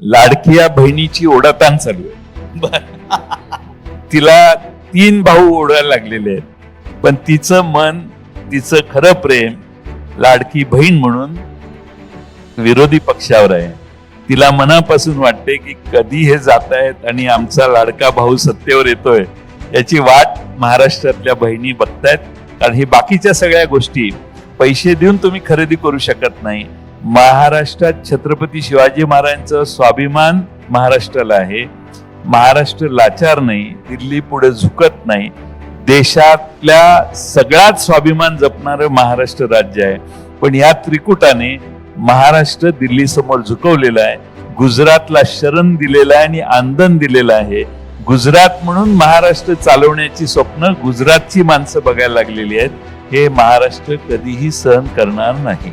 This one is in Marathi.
लाडकिया बहिणीची ओढाताण चालू आहे. तिला तीन भाऊ ओढायला लागलेले आहेत. पण तिचं मन तिचं खरं प्रेम लाडकी बहीण म्हणून विरोधी पक्षावर आहे. तिला मनापासून वाटते की कधी हे जात आहेत आणि आमचा लाडका भाऊ सत्तेवर येतोय याची वाट महाराष्ट्रातल्या बहिणी बघतायत. कारण ही बाकीच्या सगळ्या गोष्टी पैसे देऊन तुम्ही खरेदी करू शकत नाही. महाराष्ट्रात छत्रपती शिवाजी महाराजांचं स्वाभिमान महाराष्ट्राला आहे. महाराष्ट्र लाचार नाही दिल्ली पुढे झुकत नाही. देशातल्या सगळ्यात स्वाभिमान जपणारं महाराष्ट्र राज्य आहे. पण या त्रिकुटाने महाराष्ट्र दिल्ली समोर झुकवलेला आहे. गुजरातला शरण दिलेला आहे आणि आंदन दिलेलं आहे. गुजरात म्हणून महाराष्ट्र चालवण्याची स्वप्न गुजरातची माणसं बघायला लागलेली आहेत. हे महाराष्ट्र कधीही सहन करणार नाही.